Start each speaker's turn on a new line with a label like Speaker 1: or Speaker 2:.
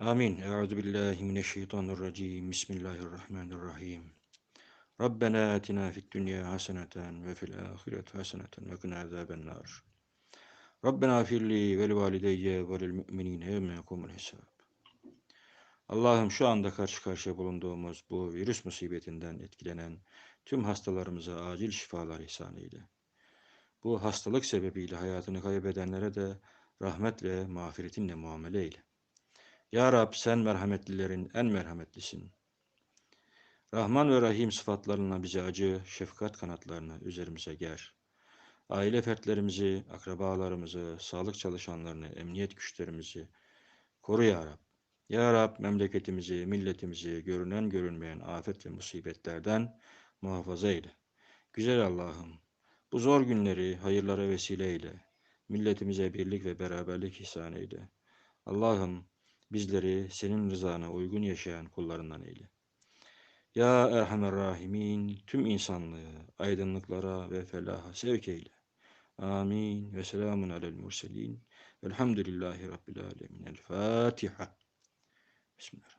Speaker 1: Amin. Euzu billahi mineşşeytanirracim. Bismillahirrahmanirrahim. Rabbena atina fid dunya haseneten ve fil ahireti haseneten ve qina azabennar. Rabbena firli ve livalideyye ve lil mu'minine yevme yekumul hisab. Allah'ım şu anda karşı karşıya bulunduğumuz bu virüs musibetinden etkilenen tüm hastalarımıza acil şifalar ihsan eyle. Bu hastalık sebebiyle hayatını kaybedenlere de rahmetle, mağfiretinle muamele eyle. Ya Rab sen merhametlilerin en merhametlisin. Rahman ve Rahim sıfatlarına bize acı, şefkat kanatlarını üzerimize ger. Aile fertlerimizi, akrabalarımızı, sağlık çalışanlarını, emniyet güçlerimizi koru Ya Rab. Ya Rab memleketimizi, milletimizi görünen görünmeyen afet ve musibetlerden muhafaza eyle. Güzel Allah'ım, bu zor günleri hayırlara vesile eyle. Milletimize birlik ve beraberlik ihsan eyle. Allah'ım bizleri senin rızana uygun yaşayan kullarından eyle. Ya Erhamer Rahimin tüm insanlığı aydınlıklara ve felaha sevk eyle. Amin ve selamun alel murselin. Velhamdülillahi Rabbil alemin. El Fatiha. Bismillahirrahmanirrahim.